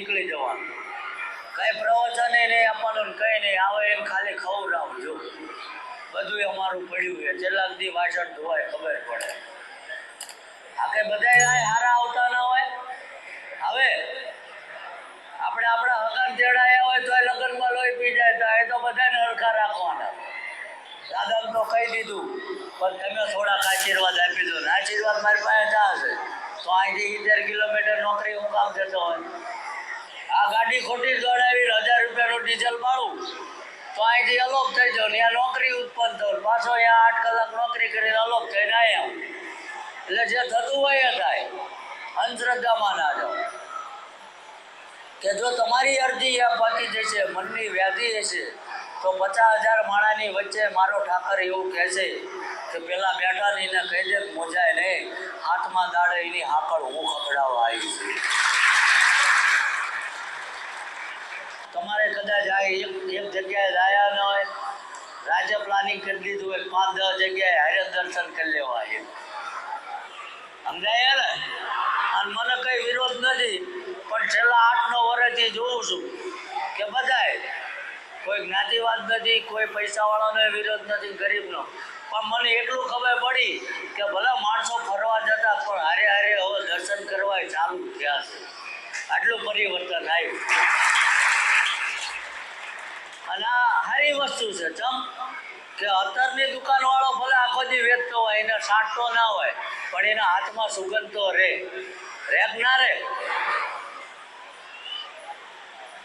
નીકળી જવાનું. કઈ પ્રવચન નહીં આપવાનું કઈ નહીં. આવે એમ ખાલી ખવડાવજો બધું અમારું પડ્યું છે. છેલ્લા સુધી વાસણ ધોવાય, ખબર પડે. આ બધા હારા આવતા ના હોય? હવે આપણે આપણા હગન તેડાયા હોય તો લગ્નમાં લોહી પી જાય, તો એ તો બધાને હરખા રાખવાના. દાદાને તો કહી દીધું, પણ તમે થોડાક આશીર્વાદ આપી દો ને. આશીર્વાદ મારી પાસે ત્યાં હશે. તો અહીંથી ઇતેર કિલોમીટર નોકરી હું કામ જતો હોય. આ ગાડી ખોટી દોડાવી હજાર રૂપિયાનું ડીઝલ મારું. તો અહીંથી અલોપ થઈ જાઉં આ નોકરી ઉત્પન્ન થયું પાછો અહીંયા આઠ કલાક નોકરી કરીને અલોપ થઈને આવ્યા એટલે જે થતું હોય એ થાય. અંધશ્રદ્ધામાં ના જાઓ. કે જો તમારી અરજી એ પતી જશે, મનની વ્યાધિ હશે, તો પચાસ હજાર માણાની વચ્ચે મારો ઠાકર એવું કહેશે કે પેલા બેઠા ને કહી દે મોજાય નહીં. હાથમાં દાડે એની હાકળ હું ખખડાવવા આવી છું. તમારે કદાચ આ એક એક જગ્યાએ રહ્યા ન હોય, રાજ્ય પ્લાનિંગ કરી દીધું હોય, પાંચ દસ જગ્યાએ હરે દર્શન કરી લેવા એમ સમજાય ને? અને મને કંઈ વિરોધ નથી, પણ છેલ્લા આઠ નવ વર્ષથી જોઉં છું કે બધાય કોઈ જ્ઞાતિવાદ નથી, કોઈ પૈસાવાળાનો વિરોધ નથી, ગરીબનો. પણ મને એટલું ખબર પડી કે ભલે માણસો ફરવા જતા, પણ હારે હારે હવે દર્શન કરવા ચાલુ થયા છે. આટલું પરિવર્તન આવ્યું. અને આ સારી વસ્તુ છે ચમ કે અત્યારની દુકાનવાળો ભલે આખો દી વેચતો હોય, એને સાંટતો ના હોય, પણ એના હાથમાં સુગંધ તો રહે. રે ના રે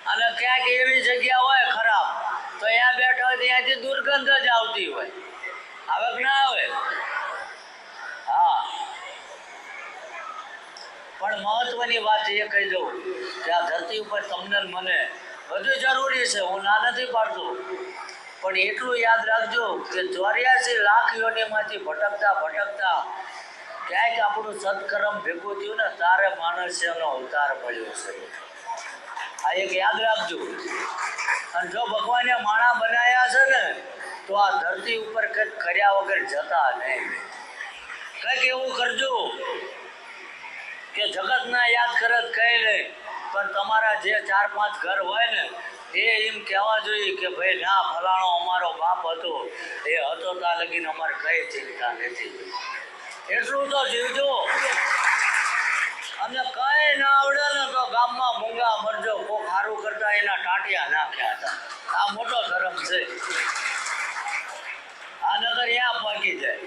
અને ક્યાંક એવી જગ્યા હોય ખરાબ, તો અહીંયા બેઠા હોય ત્યાંથી દુર્ગંધ જ આવતી હોય. આવે કે ના આવે. હા. પણ મહત્વની વાત એ કહી દઉં કે આ ધરતી ઉપર તમને મને બધું જરૂરી છે, હું ના નથી પાડતો. પણ એટલું યાદ રાખજો કે ચોર્યાસી લાખ યોનીમાંથી ભટકતા ભટકતા ક્યાંક આપણું સત્કર્મ ભેગું થયું ને તારે માણસનો અવતાર મળ્યો છે. આ એક યાદ રાખજો. અને જો ભગવાને માણા બનાવ્યા છે ને, તો આ ધરતી ઉપર કંઈક કર્યા વગર જતા નહીં. કંઈક એવું કરજો કે જગતના યાદ કરત કહે નહીં. પણ તમારા જે ચાર પાંચ ઘર હોય ને, એ એમ કહેવા જોઈએ કે ભાઈ, ના, ફલાણો અમારો બાપ હતો. એ હતો ત્યાં લગીને અમારે કઈ ચિંતા નથી. એટલું તો જીવજો. અને કઈ ના આવડે ને તો ગામમાં મૂંગા મરજો કોક સારું કરતા એના ટાંટિયા નાખ્યા હતા. આ મોટો ધર્મ છે. આ નગર ત્યાં પાકી જાય.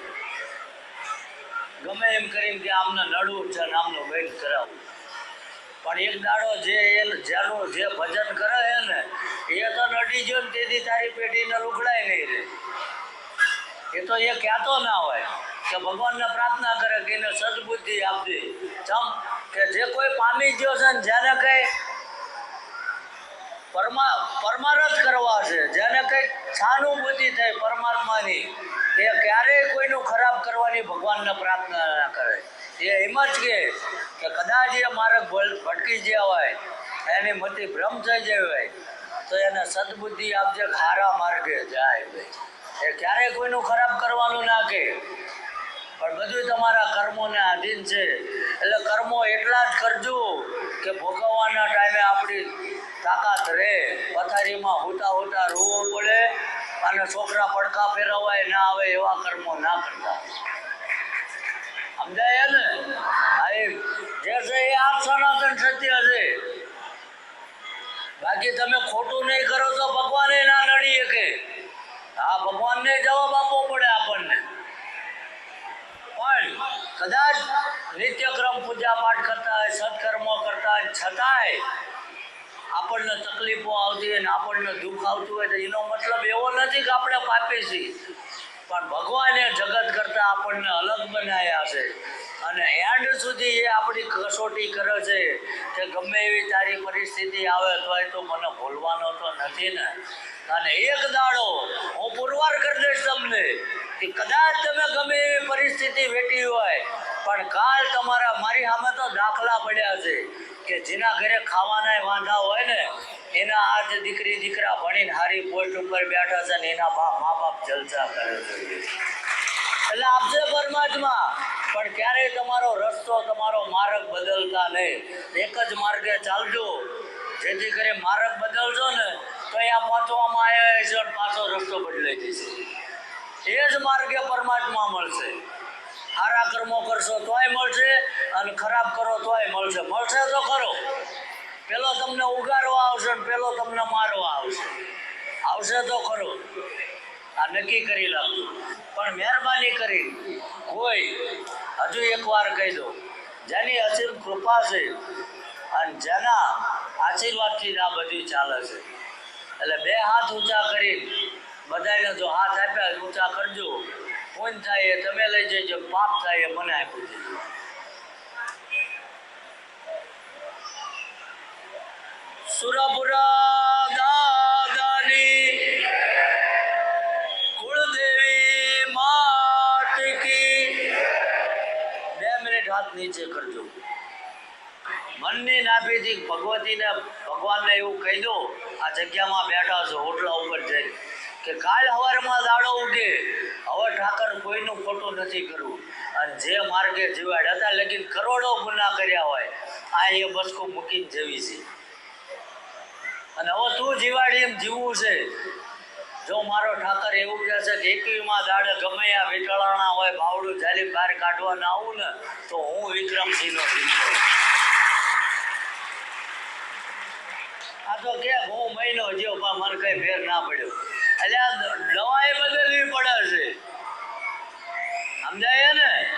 ગમે એમ કરીને કે આમને નડવું છે ને આમનું વેટ કરાવવું પણ એક દાડો જે જેનું જે ભજન કરે છે ને, એ તો નડી જો ને તેથી તારી પેઢીને લુગડાય નહીં રે એ તો એ કહેતો ના હોય કે ભગવાનને પ્રાર્થના કરે કે એને સદબુદ્ધિ આપજે. ચમ કે જે કોઈ પામી ગયો છે ને જેને કંઈ પરમા, પરમારથ કરવા છે, જેને કંઈક સાનુભૂતિ થઈ પરમાત્માની, એ ક્યારેય કોઈનું ખરાબ કરવાની ભગવાનને પ્રાર્થના ના કરે. એ એમ જ કે કદાચ એ માર્ગ ભટકી ગયા હોય, એની મતિ ભ્રમ થઈ જાય હોય, તો એને સદબુદ્ધિ આપજે ખારા માર્ગે જાય એ ક્યારેય કોઈનું ખરાબ કરવાનું ના કે પણ બધું તમારા કર્મોને આધીન છે. એટલે કર્મો એટલા જ કરજો કે ભોગવવાના ટાઈમે આપણી તાકાત રહે. પથારીમાં હોતા હોતા રોવું પડે અને છોકરા પડકા ફેરવાય ના આવે એવા કર્મો ના કરતા. સમજાય ને? સનાતન સત્ય છે. બાકી તમે ખોટું નહીં કરો તો ભગવાને ના નડી શકે. આ ભગવાનને જવાબ આપવો પડે આપણને. પણ કદાચ નિત્યક્રમ પૂજા પાઠ કરતા હોય, સત્કર્મો કરતા હોય, છતાંય આપણને તકલીફો આવતી હોય ને આપણને દુઃખ આવતું હોય તો એનો મતલબ એવો નથી કે આપણે પાપી છીએ. પણ ભગવાને જગત કરતાં આપણને અલગ બનાવ્યા છે. અને એન્ડ સુધી એ આપણી કસોટી કરે છે કે ગમે એવી તારી પરિસ્થિતિ આવે અથવા તો મને ભૂલવાનો તો નથી ને. અને એક દાડો હું પુરવાર કરી દઈશ તમને કે કદાચ તમે ગમે એવી પરિસ્થિતિ વેઠી હોય, પણ કાલ તમારા મારી સામે તો દાખલા પડ્યા છે કે જેના ઘરે ખાવાના વાંધા હોય ને, એના આજ દીકરી દીકરા ભણીને હારી પોસ્ટ ઉપર બેઠા છે ને એના બાપ જલસા કરે છે. એટલે આપશે પરમાત્મા પણ ક્યારેય તમારો રસ્તો, તમારો માર્ગ બદલતા નહીં. એક જ માર્ગે ચાલજો. જેથી કરી માર્ગ બદલશો ને, તો આ પહોંચવામાં આવ્યા છે પાછો રસ્તો બદલાઈ જશે. એ જ માર્ગે પરમાત્મા મળશે. સારા કર્મો કરશો તોય મળશે અને ખરાબ કરો તોય મળશે. મળશે તો ખરો. પેલો તમને ઉગારવા આવશે પેલો તમને મારવા આવશે. આવશે તો ખરો. આ નક્કી કરી લાગજો પણ મહેરબાની કરી કોઈ હજુ એકવાર કહી દો, જેની અસીમ કૃપા છે અને જેના આશીર્વાદથી આ બધું ચાલે છે. એટલે બે હાથ ઊંચા કરી બધાને જો હાથ આપ્યા ઊંચા કરજો. પૂન થાય એ તમે લઈ જજો, પાપ થાય એ મને આપી દેજો. સુરપુરા મનની નાભીથી ભગવતીને ભગવાનને એવું કહી દો આ જગ્યામાં બેઠા છો, હોટલા ઉપર જઈ કે કાલ હવારમાં દાડો ઉગે. હવે ઠાકર કોઈનું ખોટું નથી કરવું અને જે માર્ગે જીવાડ હતા લેકિન કરોડો ગુના કર્યા હોય, આ એ બસકો મૂકીને જેવી છે. અને હવે તું જીવાડી એમ જીવવું છે. જો મારો ઠાકર એવું કહે છે કે એકવીમાં દાડે ગમે આ વિકળાણા હોય, બાવડું જાલી બહાર કાઢવા ના આવું ને, તો હું વિક્રમસિંહનો દીકરો આ તો કે હું મહિનો જ્યો પણ મને કઈ ફેર ના પડ્યો. એટલે આ દવાએ બદલવી પડે છે. સમજાય ને?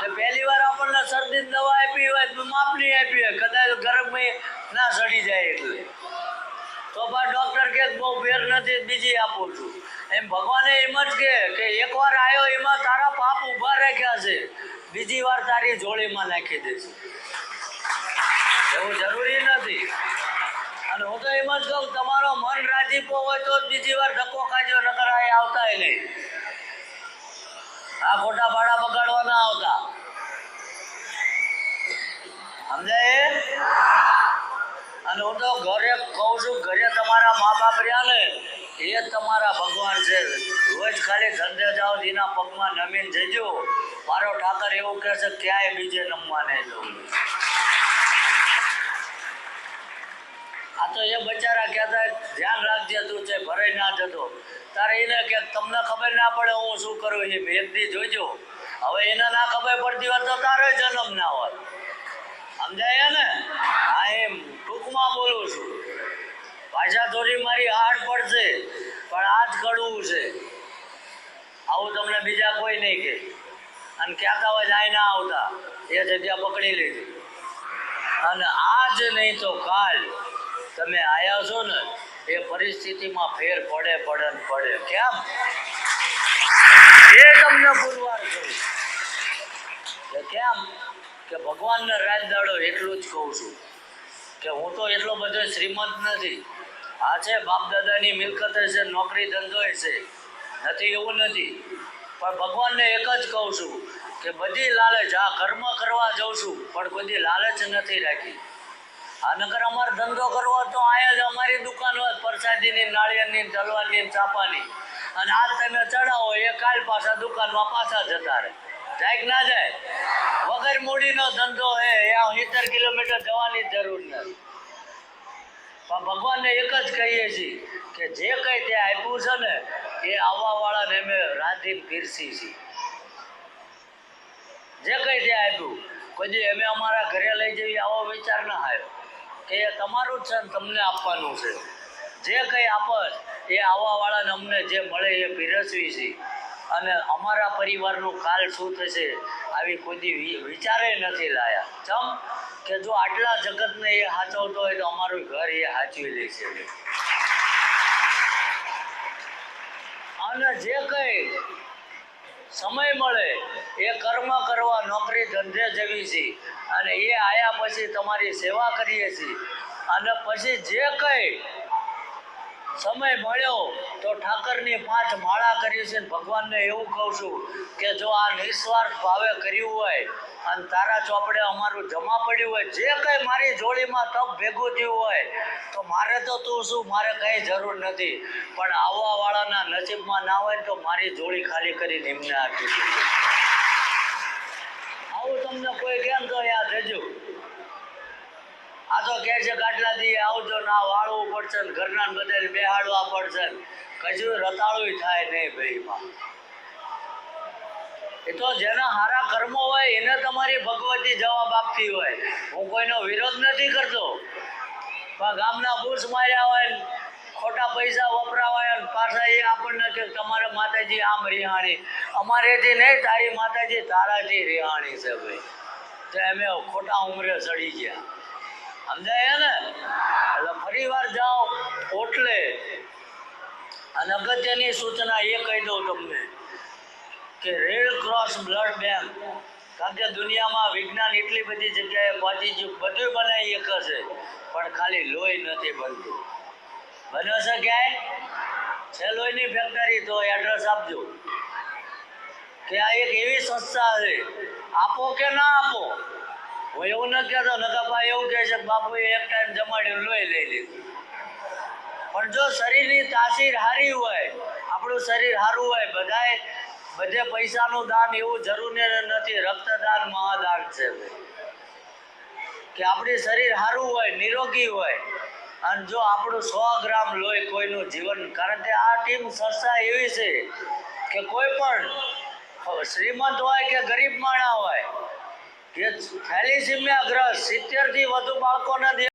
કે પહેલી વાર આપણને શરદી દવા આપી હોય માપની આપી હોય, કદાચ ગરમી ના સડી જાય એટલે. તો પણ ડોક્ટર કે બહુ ફેર નથી, બીજી આપું છું. એમ ભગવાને એમ જ કે કે એકવાર આવ્યો એમાં તારા પાપ ઊભા રાખ્યા છે. બીજી વાર તારી જોડીમાં નાખી દેશે એવું જરૂરી અને હું તો એમ જ કહું, તમારો મન રાજીપો હોય તો બીજી વાર ધક્કો ખાજો, નકર આ આવતાય નહીં. આ ખોટા ભાડા બગાડવા ના આવતા. સમજાય? અને હું તો ઘરે કહું છું, ઘરે તમારા મા બાપ રહ્યા ને, એ તમારા ભગવાન છે. રોજ ખાલી ધંધે જાઓ પગમાં નમીન જજો. મારો ઠાકર એવું કહે છે, ક્યાંય બીજે નમવા નહીં જવું આ તો એ બચારા કહેતા ધ્યાન રાખજે તું છે, ભરાઈ ના જતો. તારે એને કે તમને ખબર ના પડે હું શું કરું એ એક દી જોઈજો હવે એને ના ખબર પડતી હોય તો તારે જન્મ ના હોય. સમજાય ને? હા, એમ. ટૂંકમાં બોલું છું. ભાષા થોડી મારી હાર્ડ પડશે, પણ આ જ કડવું છે. આવું તમને બીજા કોઈ નહીં કે અને કહેતા હોય જાય ના આવતા. એ જગ્યા પકડી લીધી. અને આજ નહીં તો કાલ તમે આયા છો ને, એ પરિસ્થિતિમાં ફેર પડે પડે પડે. કેમ? એ તમને પુરવાર કરું કેમ? કે ભગવાનને રાજદાડો એટલું જ કહું છું કે હું તો એટલો બધો શ્રીમંત નથી. આ છે બાપ દાદાની મિલકત છે, નોકરી ધંધો છે. નથી એવું નથી. પણ ભગવાનને એક જ કહું છું કે બધી લાલચ, આ કર્મ કરવા જાઉં છું, પણ બધી લાલચ નથી રાખી. આ નકર અમારે ધંધો કરવો તો અહીંયા જ અમારી દુકાન હોય, પ્રસાદીની, નાળિયેરની, તલવારની, ચાપાની. અને આ તમે ચડાવો, એ કાલ પાછા દુકાનમાં પાછા જતા રહે. જાય ના જાય? વગર મૂડીનો ધંધો હે આ સિત્તેર કિલોમીટર જવાની જરૂર નથી. ભગવાનને એક જ કહીએ છીએ કે જે કંઈ તે આપ્યું છે ને, એ આવવાવાળાને અમે રાંધીને પીરસી છીએ. જે કંઈ તે આપ્યું, કોઈ અમે અમારા ઘરે લઈ જઈએ, આવો વિચાર ના આવ્યો. કે તમારું જ છે ને તમને આપવાનું છે. જે કંઈ આપત, એ આવવાવાળાને અમને જે મળે એ પીરસવી છે. અને અમારા પરિવારનું કાલ શું થશે, આવી કોઈ વિચારે નથી લાયા. ચમ કે જો આટલા જગતને એ સાચવતો હોય તો અમારું ઘર એ સાચવી લેશે અને જે કંઈ સમય મળે, એ કર્મ કરવા નોકરી ધંધે જવી છે. અને એ આયા પછી તમારી સેવા કરીએ છીએ. અને પછી જે કંઈ સમય મળ્યો તો ઠાકરની પાંચ માળા કરી છે ભગવાનને એવું કહું છું કે જો આ નિસ્વાર્થ ભાવે કર્યું હોય અને તારા ચોપડે અમારું જમા પડ્યું હોય, જે કંઈ મારી જોડીમાં તપ ભેગું થયું હોય, તો મારે તો તું શું? મારે કંઈ જરૂર નથી. પણ આવવાવાળાના નસીબમાં ના હોય તો મારી જોડી ખાલી કરીને એમને આપી દીધી કોઈ કેમ તો યાદ રહેજો. આ તો કહે છે કાટલા આવજો ના વાળવું પડશે ઘરના બધાને બેહાડવા પડશે કશું રતાળું થાય નહીં ભાઈમાં એ તો જેના સારા કર્મો હોય એને તમારી ભગવતી જવાબ આપતી હોય. હું કોઈનો વિરોધ નથી કરતો. પણ ગામના બુશ માર્યા હોય ખોટા પૈસા વપરાવાય પાછા એ આપણને કે તમારે માતાજી આમ રિહાણી. અમારેથી નહીં, તારી માતાજી તારાથી રિહાણી છે ભાઈ. તો અમે ખોટા ઉંમરે ચડી ગયા. સમજાય ને? એટલે ફરી વાર જાઓ ઓટલે. અને અગત્યની સૂચના એ કહી દઉં તમને કે રેડ ક્રોસ બ્લડ બેંક કારણ કે દુનિયામાં વિજ્ઞાન એટલી બધી જગ્યાએ પહોંચી ગયું બધું બનાવી એક છે, પણ ખાલી લોહી નથી બનતું. બને છે ક્યાંય? છે લોહીની ફેક્ટરી તો એડ્રેસ આપજો. કે આ એક એવી સંસ્થા છે આપો કે ના આપો? હું એવું નથી કહેતો નકાપા એવું કહે છે બાપુએ એક ટાઈમ જમાડ્યું, લોહી લઈ લીધું. પણ જો શરીરની તાસીર સારી હોય, આપણું શરીર સારું હોય, બધાય, બધે પૈસાનું દાન એવું જરૂરી નથી, રક્તદાન મહાદાન છે કે આપણી શરીર સારું હોય, નિરોગી હોય, અને જો આપણું સો ગ્રામ લોહી કોઈનું જીવન, કારણ કે આ ટીમ સંસ્થા એવી છે કે કોઈ પણ શ્રીમંત હોય કે ગરીબ માણા હોય કે થેલિસિમિયા ગ્રસ્ત સિત્તેરથી વધુ બાળકોને